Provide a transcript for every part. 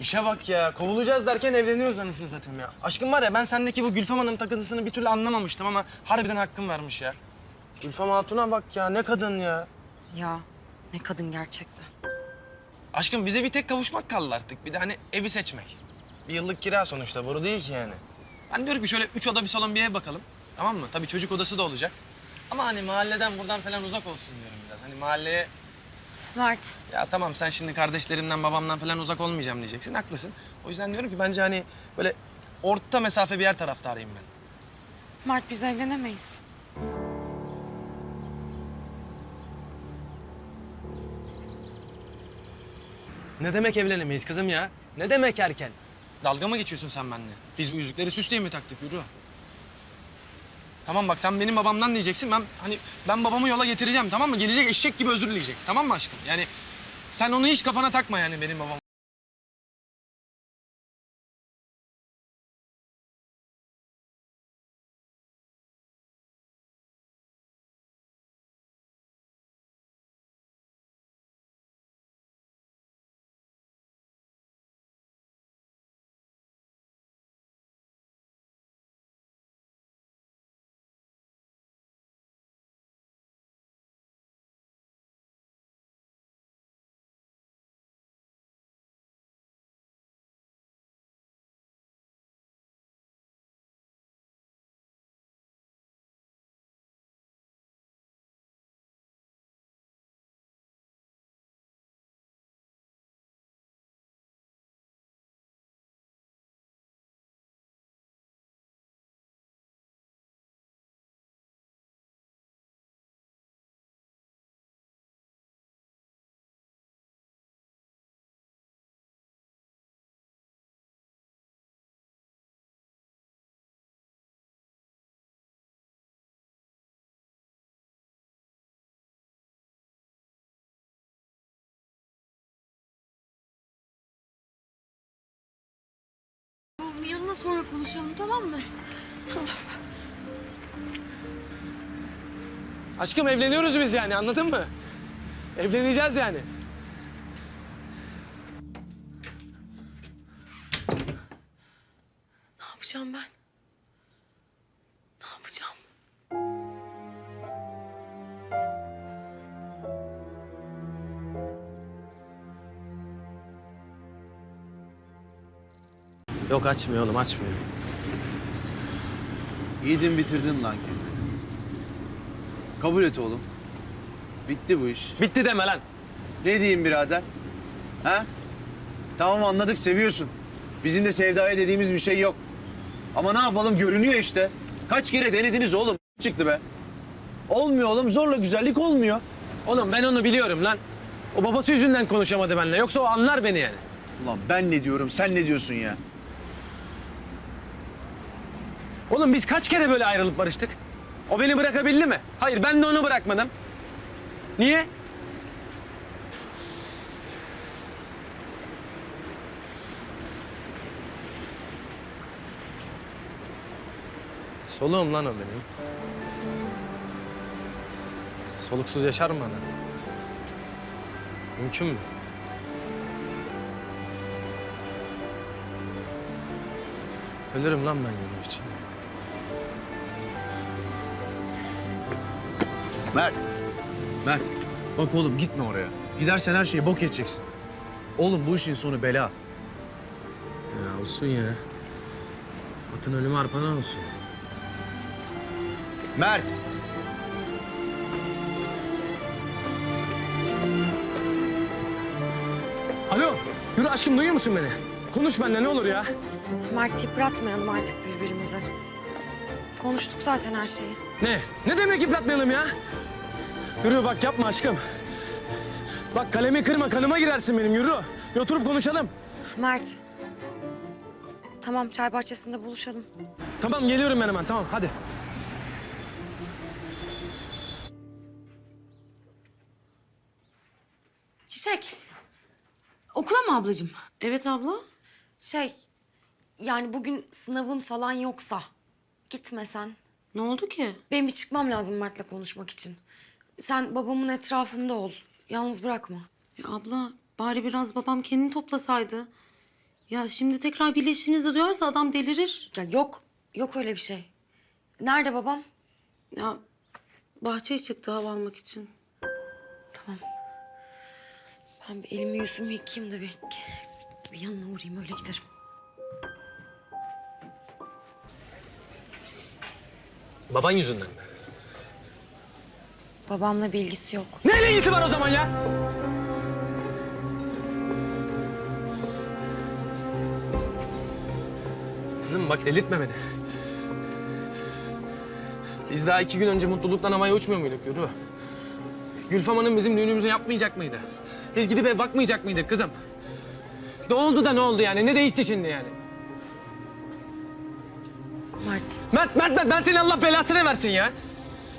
İşe bak ya. Kovulacağız derken evleniyoruz anasını satayım ya. Aşkım var ya ben sendeki bu Gülfem Hanım takıntısını bir türlü anlamamıştım ama harbiden hakkım vermiş ya. Gülfem Hatun'a bak ya ne kadın ya. Ya ne kadın gerçekten. Aşkım bize bir tek kavuşmak kaldı artık. Bir de hani evi seçmek. Bir yıllık kira sonuçta boru değil ki yani. Ben diyorum ki şöyle üç oda bir salon bir ev bakalım. Tamam mı? Tabii çocuk odası da olacak. Ama hani mahalleden buradan falan uzak olsun diyorum biraz. Hani mahalleye Mert, ya tamam sen şimdi kardeşlerimden babamdan falan uzak olmayacağım diyeceksin. Haklısın. O yüzden diyorum ki bence hani böyle orta mesafe bir yer taraftarıyım ben. Mert biz evlenemeyiz. Ne demek evlenemeyiz kızım ya? Ne demek erken? Dalga mı geçiyorsun sen benimle? Biz bu yüzükleri süs diye mi taktık yürü? Tamam bak sen benim babamdan diyeceksin. Ben hani ben babamı yola getireceğim tamam mı? Gelecek eşek gibi özür dileyecek. Tamam mı aşkım? Yani sen onu hiç kafana takma yani benim babam. Yanına sonra konuşalım tamam mı? Aşkım evleniyoruz biz yani anladın mı? Evleneceğiz yani. Ne yapacağım ben? Ne yapacağım? Yok açmıyor oğlum açmıyor. Yedin bitirdin lan kendini. Kabul et oğlum. Bitti bu iş. Bitti deme lan. Ne diyeyim birader? Ha? Tamam anladık seviyorsun. Bizim de sevdaya dediğimiz bir şey yok. Ama ne yapalım görünüyor işte. Kaç kere denediniz oğlum çıktı be. Olmuyor oğlum zorla güzellik olmuyor. Oğlum ben onu biliyorum lan. O babası yüzünden konuşamadı benimle. Yoksa o anlar beni yani. Ulan ben ne diyorum sen ne diyorsun ya? Oğlum biz kaç kere böyle ayrılıp barıştık? O beni bırakabildi mi? Hayır ben de onu bırakmadım. Niye? Soluğum lan o benim. Soluksuz yaşar mı adam? Mümkün mü? Ölürüm lan ben onun için. Mert. Mert. Bak oğlum gitme oraya. Gidersen her şeyi bok edeceksin. Oğlum bu işin sonu bela. Ya olsun ya. Atın ölümü arpadan olsun. Mert. Alo. Yürü aşkım duyuyor musun beni? Konuş benimle ne olur ya. Mert yıpratmayalım artık birbirimizi. Konuştuk zaten her şeyi. Ne? Ne demek yıpratmayalım ya? Yürü bak yapma aşkım. Bak kalemi kırma kanıma girersin benim yürü. Bir oturup konuşalım. Mert. Tamam çay bahçesinde buluşalım. Tamam geliyorum ben hemen tamam hadi. Çiçek. Okula mı ablacığım? Evet abla. Şey yani bugün sınavın falan yoksa gitmesen. Ne oldu ki? Benim bir çıkmam lazım Mert'le konuşmak için. Sen babamın etrafında ol. Yalnız bırakma. Ya abla bari biraz babam kendini toplasaydı. Ya şimdi tekrar birleştiğinizi duyarsa adam delirir. Ya yok, yok öyle bir şey. Nerede babam? Ya bahçeye çıktı hava almak için. Tamam. Ben bir elimi yüzümü yıkayayım da bir, bir yanına uğrayayım öyle giderim. Baban yüzünden mi? Babamla bir ilgisi yok. Ne ilgisi var o zaman ya? Kızım bak delirtme beni. Biz daha iki gün önce mutluluktan havaya uçmuyor muyduk Yürü? Gülfem Hanım bizim düğünümüzü yapmayacak mıydı? Biz gidip eve bakmayacak mıydık kızım? Ne oldu da ne oldu yani? Ne değişti şimdi yani? Mert, Mert, Mert, Mert, Mert'in Allah belasını versin ya.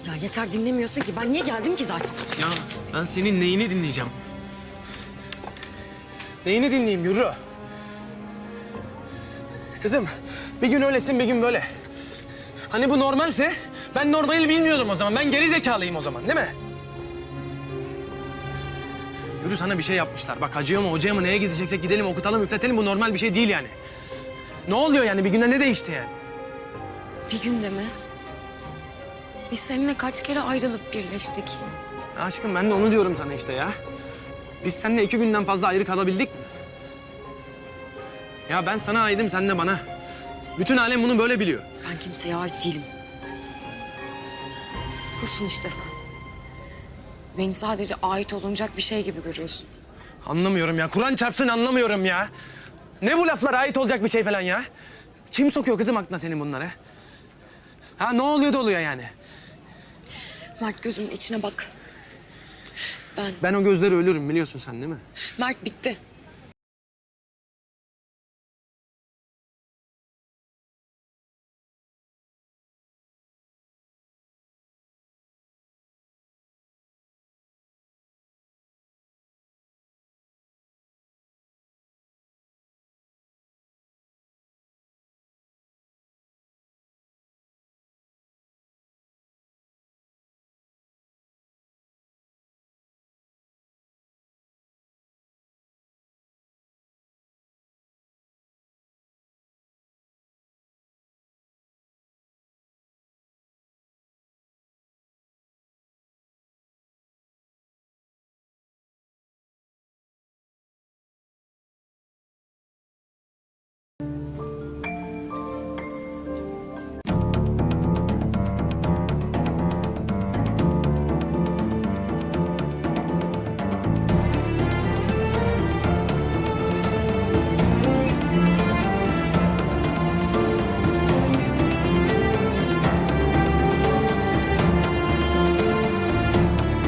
Ya yeter dinlemiyorsun ki. Ben niye geldim ki zaten? Ya ben senin neyini dinleyeceğim? Neyini dinleyeyim Yürü? Kızım bir gün öylesin bir gün böyle. Hani bu normalse ben normali bilmiyordum o zaman. Ben geri zekalıyım o zaman değil mi? Yürü sana bir şey yapmışlar. Bak hacıya mı hocaya mı neye gideceksek gidelim okutalım üfletelim. Bu normal bir şey değil yani. Ne oluyor yani bir günde ne değişti yani? Bir günde mi? Biz seninle kaç kere ayrılıp birleştik. Aşkım ben de onu diyorum sana işte ya. Biz seninle iki günden fazla ayrı kalabildik? Ya ben sana aidim, sen de bana. Bütün alem bunu böyle biliyor. Ben kimseye ait değilim. Pusun işte sen. Beni sadece ait olunacak bir şey gibi görüyorsun. Anlamıyorum ya. Kur'an çarpsın anlamıyorum ya. Ne bu laflar ait olacak bir şey falan ya? Kim sokuyor kızım aklına senin bunları? Ha ne oluyor da oluyor yani? Mert gözümün içine bak. Ben, Ben o gözleri ölürüm biliyorsun sen değil mi? Mert bitti.